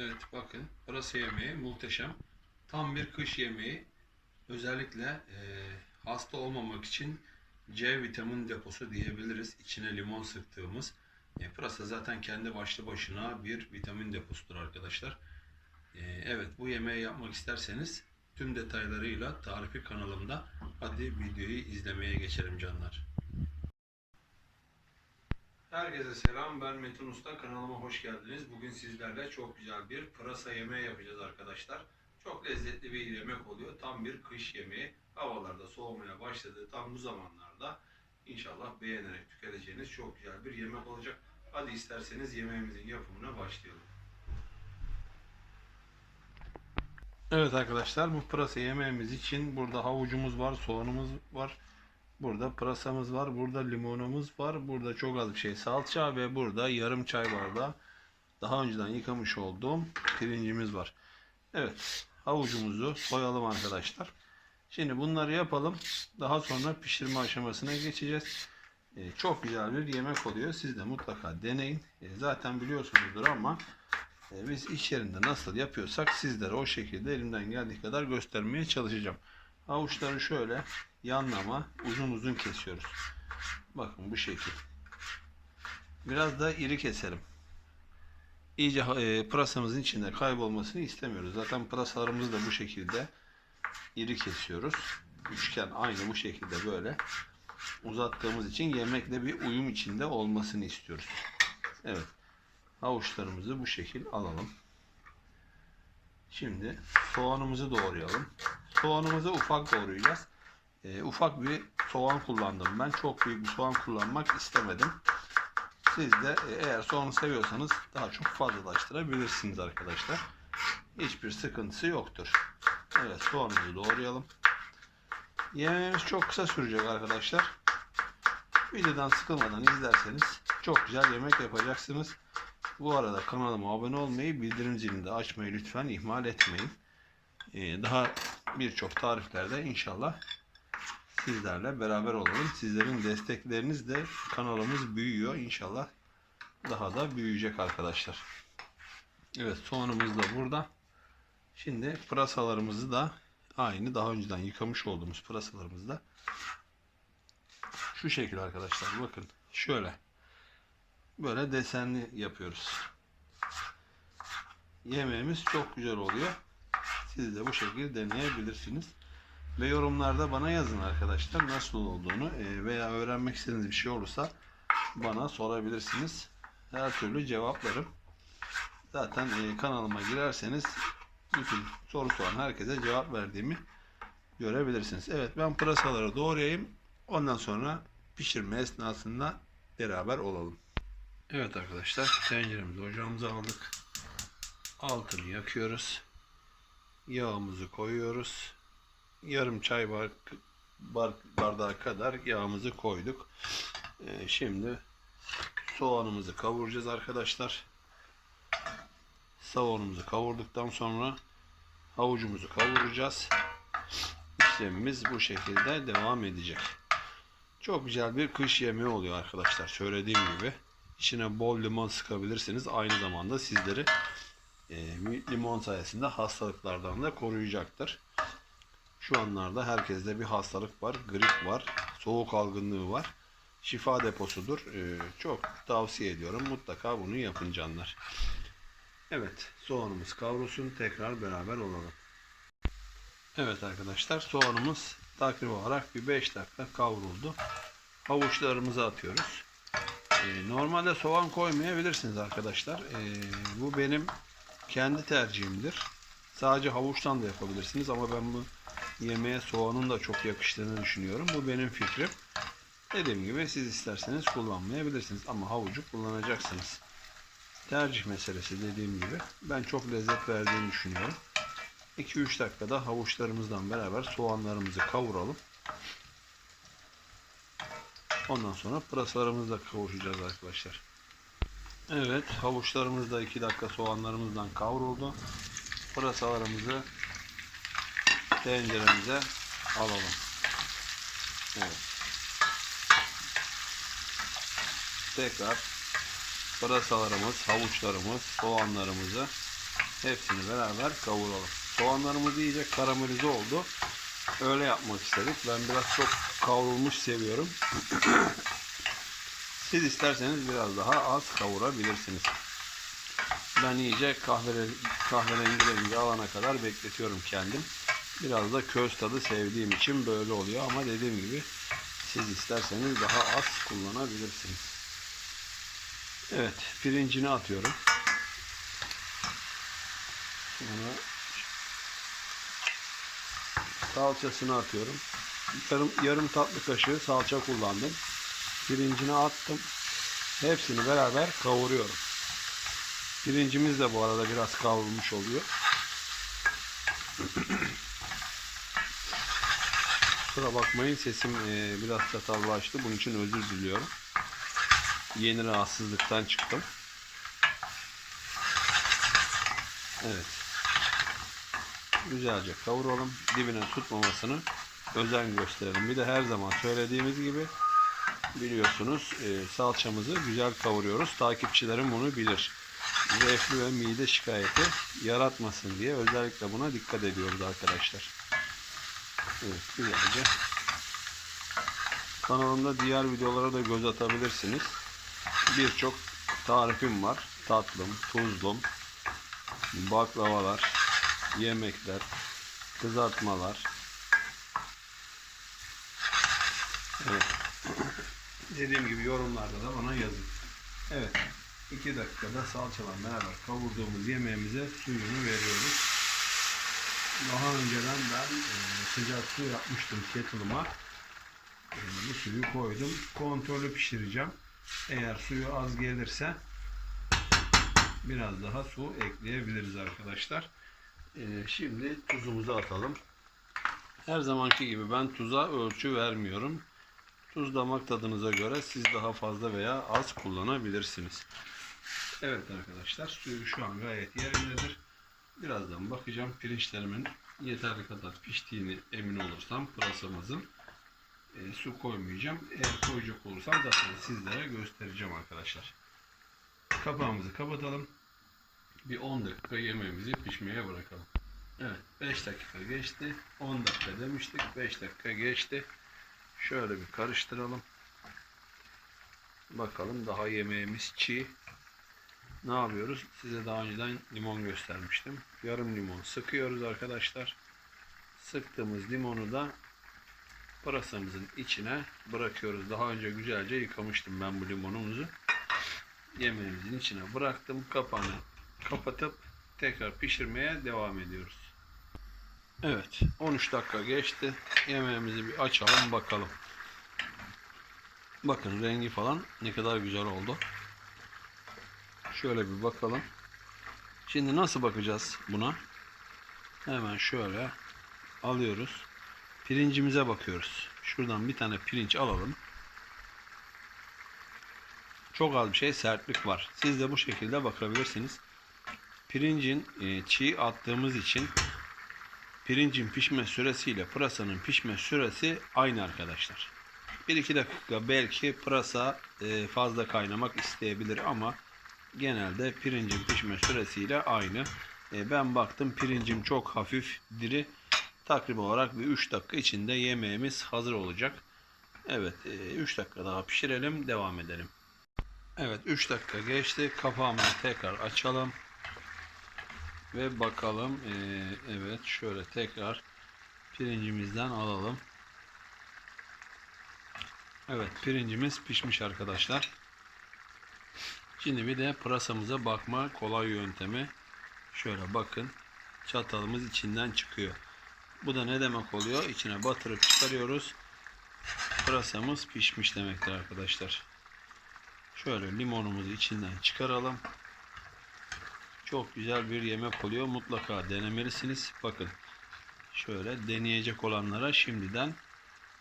Evet bakın pırasa yemeği muhteşem. Tam bir kış yemeği. Özellikle e, hasta olmamak için C vitamin deposu diyebiliriz. İçine limon sıktığımız. E, pırasa zaten kendi başlı başına bir vitamin deposudur arkadaşlar. E, evet bu yemeği yapmak isterseniz tüm detaylarıyla tarifi kanalımda. Hadi videoyu izlemeye geçelim canlar. Herkese selam. Ben Metin Usta. Kanalıma hoş geldiniz. Bugün sizlerle çok güzel bir pırasa yemeği yapacağız arkadaşlar. Çok lezzetli bir yemek oluyor. Tam bir kış yemeği. Havalarda soğumaya başladı. Tam bu zamanlarda inşallah beğenerek tüketeceğiniz çok güzel bir yemek olacak. Hadi isterseniz yemeğimizin yapımına başlayalım. Evet arkadaşlar bu pırasa yemeğimiz için burada havucumuz var, soğanımız var. Burada pırasamız var, burada limonumuz var, burada çok az bir şey salça ve burada yarım çay bardağı daha önceden yıkamış olduğum pirincimiz var. Evet, havucumuzu soyalım arkadaşlar. Şimdi bunları yapalım. Daha sonra pişirme aşamasına geçeceğiz. Ee, çok güzel bir yemek oluyor. Siz de mutlaka deneyin. Ee, zaten biliyorsunuzdur ama e, biz iş yerinde nasıl yapıyorsak sizlere o şekilde elimden geldiği kadar göstermeye çalışacağım. Havuçları şöyle yanlama uzun uzun kesiyoruz. Bakın bu şekil. Biraz da iri keselim. İyice e, pırasamızın içinde kaybolmasını istemiyoruz. Zaten pırasalarımızı da bu şekilde iri kesiyoruz. Üçgen aynı bu şekilde böyle uzattığımız için yemekle bir uyum içinde olmasını istiyoruz. Evet. Havuçlarımızı bu şekil alalım. Şimdi soğanımızı doğrayalım. Soğanımızı ufak doğrayacağız. Ee, ufak bir soğan kullandım ben. Çok büyük bir soğan kullanmak istemedim. Siz de e, eğer soğanı seviyorsanız daha çok fazlalaştırabilirsiniz arkadaşlar. Hiçbir sıkıntısı yoktur. Evet soğanımızı doğrayalım. Yemeğimiz çok kısa sürecek arkadaşlar. Videodan sıkılmadan izlerseniz çok güzel yemek yapacaksınız. Bu arada kanalıma abone olmayı, bildirim zilini de açmayı lütfen ihmal etmeyin. Ee, daha birçok tariflerde inşallah sizlerle beraber olalım. Sizlerin destekleriniz de kanalımız büyüyor. İnşallah daha da büyüyecek arkadaşlar. Evet soğanımız da burada. Şimdi pırasalarımızı da aynı daha önceden yıkamış olduğumuz pırasalarımızı da şu şekilde arkadaşlar bakın şöyle böyle desenli yapıyoruz. Yemeğimiz çok güzel oluyor. Siz de bu şekilde deneyebilirsiniz. Ve yorumlarda bana yazın arkadaşlar nasıl olduğunu e, veya öğrenmek istediğiniz bir şey olursa bana sorabilirsiniz. Her türlü cevaplarım. Zaten e, kanalıma girerseniz bütün soru soran herkese cevap verdiğimi görebilirsiniz. Evet ben pırasaları doğrayayım. Ondan sonra pişirme esnasında beraber olalım. Evet arkadaşlar tenceremizi ocağımıza aldık. Altını yakıyoruz. Yağımızı koyuyoruz. Yarım çay bar, bar, bardağı kadar yağımızı koyduk. Ee, şimdi soğanımızı kavuracağız arkadaşlar. Soğanımızı kavurduktan sonra havucumuzu kavuracağız. İşlemimiz bu şekilde devam edecek. Çok güzel bir kış yemeği oluyor arkadaşlar. Söylediğim gibi. İçine bol limon sıkabilirsiniz. Aynı zamanda sizleri e, limon sayesinde hastalıklardan da koruyacaktır. Şu anlarda herkeste bir hastalık var. Grip var. Soğuk algınlığı var. Şifa deposudur. E, çok tavsiye ediyorum. Mutlaka bunu yapın canlar. Evet. Soğanımız kavrulsun. Tekrar beraber olalım. Evet arkadaşlar. Soğanımız takribi olarak bir 5 dakika kavruldu. Havuçlarımızı atıyoruz. Ee, normalde soğan koymayabilirsiniz arkadaşlar. Ee, bu benim kendi tercihimdir. Sadece havuçtan da yapabilirsiniz ama ben bu yemeğe soğanın da çok yakıştığını düşünüyorum. Bu benim fikrim. Dediğim gibi siz isterseniz kullanmayabilirsiniz ama havucu kullanacaksınız. Tercih meselesi dediğim gibi. Ben çok lezzet verdiğini düşünüyorum. 2-3 dakikada havuçlarımızdan beraber soğanlarımızı kavuralım. Ondan sonra pırasalarımızı da kavuracağız arkadaşlar. Evet havuçlarımız da 2 dakika soğanlarımızdan kavruldu. Pırasalarımızı tenceremize alalım. Evet. Tekrar pırasalarımız, havuçlarımız, soğanlarımızı Hepsini beraber kavuralım. Soğanlarımız iyice karamelize oldu. Öyle yapmak istedik. Ben biraz çok kavrulmuş seviyorum. Siz isterseniz biraz daha az kavurabilirsiniz. Ben iyice kahverengi, kahverengi rengi alana kadar bekletiyorum kendim. Biraz da köz tadı sevdiğim için böyle oluyor ama dediğim gibi siz isterseniz daha az kullanabilirsiniz. Evet, pirincini atıyorum. Sonra salçasını atıyorum. Yarım, yarım tatlı kaşığı salça kullandım. Pirincini attım. Hepsini beraber kavuruyorum. Pirincimiz de bu arada biraz kavrulmuş oluyor. Kusura bakmayın sesim e, biraz çatallaştı. Bunun için özür diliyorum. Yeni rahatsızlıktan çıktım. Evet. Güzelce kavuralım. Dibine tutmamasını özen gösterelim. Bir de her zaman söylediğimiz gibi biliyorsunuz e, salçamızı güzel kavuruyoruz. Takipçilerim bunu bilir. Reflü ve mide şikayeti yaratmasın diye özellikle buna dikkat ediyoruz arkadaşlar. Evet güzelce. Kanalımda diğer videolara da göz atabilirsiniz. Birçok tarifim var. Tatlım, tuzlum, baklavalar, yemekler, kızartmalar. Evet. Dediğim gibi yorumlarda da bana yazın. Evet. 2 dakikada salçalan beraber kavurduğumuz yemeğimize suyunu veriyoruz. Daha önceden ben e, sıcak su yapmıştım kettle'ıma. E, bu suyu koydum. Kontrollü pişireceğim. Eğer suyu az gelirse biraz daha su ekleyebiliriz arkadaşlar. E, şimdi tuzumuzu atalım. Her zamanki gibi ben tuza ölçü vermiyorum. Tuz damak tadınıza göre siz daha fazla veya az kullanabilirsiniz. Evet arkadaşlar suyu şu an gayet yerindedir. Birazdan bakacağım pirinçlerimin yeterli kadar piştiğini emin olursam pırasamızın e, su koymayacağım. Eğer koyacak olursam zaten sizlere göstereceğim arkadaşlar. Kapağımızı kapatalım. Bir 10 dakika yemeğimizi pişmeye bırakalım. Evet 5 dakika geçti. 10 dakika demiştik. 5 dakika geçti. Şöyle bir karıştıralım. Bakalım daha yemeğimiz çiğ. Ne yapıyoruz? Size daha önceden limon göstermiştim. Yarım limon sıkıyoruz arkadaşlar. Sıktığımız limonu da pırasamızın içine bırakıyoruz. Daha önce güzelce yıkamıştım ben bu limonumuzu. Yemeğimizin içine bıraktım. Kapağını kapatıp tekrar pişirmeye devam ediyoruz. Evet 13 dakika geçti. Yemeğimizi bir açalım bakalım. Bakın rengi falan ne kadar güzel oldu. Şöyle bir bakalım. Şimdi nasıl bakacağız buna? Hemen şöyle alıyoruz. Pirincimize bakıyoruz. Şuradan bir tane pirinç alalım. Çok az bir şey sertlik var. Siz de bu şekilde bakabilirsiniz. Pirincin e, çiğ attığımız için pirincin pişme süresiyle pırasanın pişme süresi aynı arkadaşlar. 1-2 dakika belki pırasa e, fazla kaynamak isteyebilir ama genelde pirincin pişme süresiyle aynı. E, ben baktım pirincim çok hafif diri. Takribi olarak bir 3 dakika içinde yemeğimiz hazır olacak. Evet 3 dakika daha pişirelim devam edelim. Evet 3 dakika geçti. Kapağımızı tekrar açalım. Ve bakalım. E, evet şöyle tekrar pirincimizden alalım. Evet pirincimiz pişmiş arkadaşlar. Şimdi bir de pırasamıza bakma kolay yöntemi. Şöyle bakın. Çatalımız içinden çıkıyor. Bu da ne demek oluyor? İçine batırıp çıkarıyoruz. Pırasamız pişmiş demektir arkadaşlar. Şöyle limonumuzu içinden çıkaralım. Çok güzel bir yemek oluyor. Mutlaka denemelisiniz. Bakın. Şöyle deneyecek olanlara şimdiden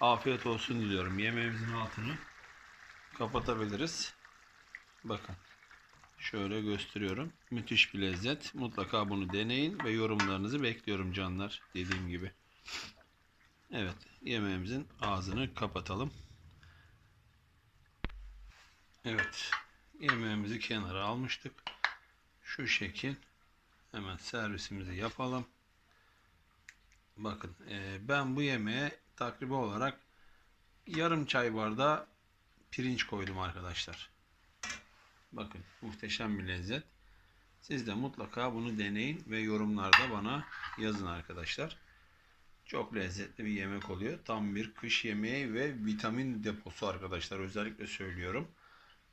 afiyet olsun diliyorum. Yemeğimizin altını kapatabiliriz. Bakın. Şöyle gösteriyorum. Müthiş bir lezzet. Mutlaka bunu deneyin ve yorumlarınızı bekliyorum canlar. Dediğim gibi. Evet. Yemeğimizin ağzını kapatalım. Evet. Yemeğimizi kenara almıştık. Şu şekil. Hemen servisimizi yapalım. Bakın e, ben bu yemeğe takribi olarak yarım çay bardağı pirinç koydum arkadaşlar. Bakın muhteşem bir lezzet. Siz de mutlaka bunu deneyin ve yorumlarda bana yazın arkadaşlar. Çok lezzetli bir yemek oluyor. Tam bir kış yemeği ve vitamin deposu arkadaşlar. Özellikle söylüyorum.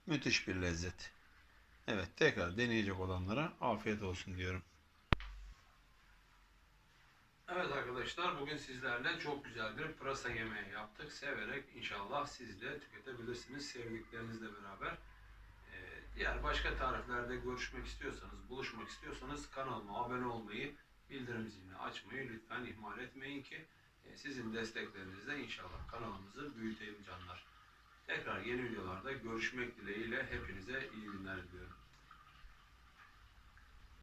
Müthiş bir lezzet. Evet tekrar deneyecek olanlara afiyet olsun diyorum. Evet arkadaşlar bugün sizlerle çok güzel bir pırasa yemeği yaptık. Severek inşallah siz de tüketebilirsiniz sevdiklerinizle beraber. Ee, diğer başka tariflerde görüşmek istiyorsanız, buluşmak istiyorsanız kanalıma abone olmayı, bildirim zilini açmayı lütfen ihmal etmeyin ki e, sizin desteklerinizle inşallah kanalımızı büyütelim canlar. Tekrar yeni videolarda görüşmek dileğiyle hepinize iyi günler diliyorum.